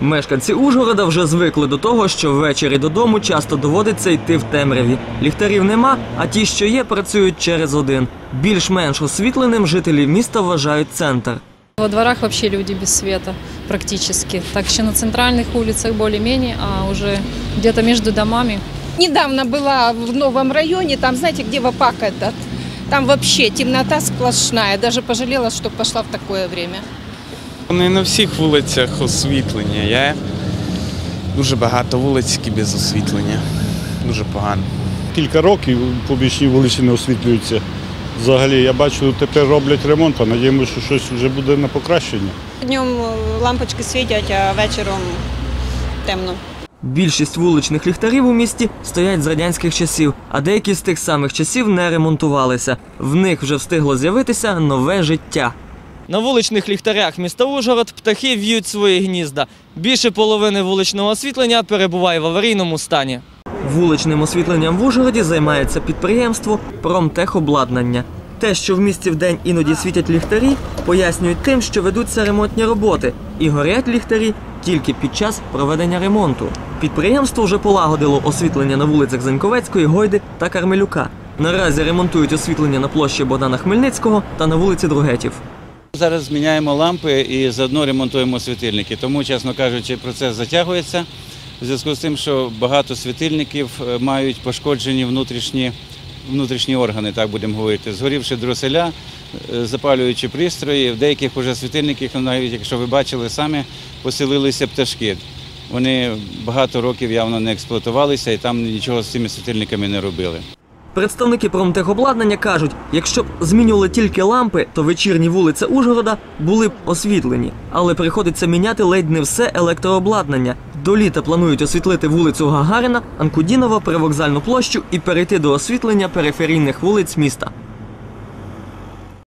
Мешканці Ужгорода вже звикли до того, що ввечері додому часто доводиться йти в темряві. Ліхтарів нема, а ті, що є, працюють через один. Більш-менш освітленим жителі міста вважають центр. Во дворах вообще люди без света практически. Так еще на центральных улицах более-менее, а уже где-то между домами Недавно была в новом районе, там, знаете, где ВАПАК этот. Там вообще темнота сплошная. Даже пожалела, что пошла в такое время. Не на всіх вулицях освітлення є. Дуже багато вулиць, які без освітлення. Дуже погано. Кілька років побічні вулиці не освітлюються. Взагалі, я бачу, тепер роблять ремонт, а надіємося, що щось вже буде на покращення. Днем лампочки світять, а вечором темно. Більшість вуличних ліхтарів у місті стоять з радянських часів, а деякі з тих самих часів не ремонтувалися. В них вже встигло з'явитися нове життя. На вуличних ліхтарях міста Ужгород птахи в'ють свої гнізда. Більше половини вуличного освітлення перебуває в аварійному стані. Вуличним освітленням в Ужгороді займається підприємство Промтехобладнання. Те, що в місті вдень іноді світять ліхтарі, пояснюють тим, що ведуться ремонтні роботи, і горять ліхтарі тільки під час проведення ремонту. Підприємство вже полагодило освітлення на вулицях Заньковецької, Гойди та Кармелюка. Наразі ремонтують освітлення на площі Богдана Хмельницького та на вулиці Другетів. Зараз зміняємо лампи і заодно ремонтуємо світильники. Тому, чесно кажучи, процес затягується в зв'язку з тим, що багато світильників е, мають пошкоджені внутрішні, внутрішні органи, так будемо говорити. Згорівши дроселя, е, запалюючи пристрої, в деяких уже світильниках, навіть якщо ви бачили самі, поселилися пташки. Вони багато років явно не експлуатувалися і там нічого з цими світильниками не робили. Представники промтехобладнання кажуть, якщо б змінювали тільки лампи, то вечірні вулиці Ужгорода були б освітлені. Але приходиться міняти ледь не все електрообладнання. До літа планують освітлити вулицю Гагарина, Анкудінова, Привокзальну площу і перейти до освітлення периферійних вулиць міста.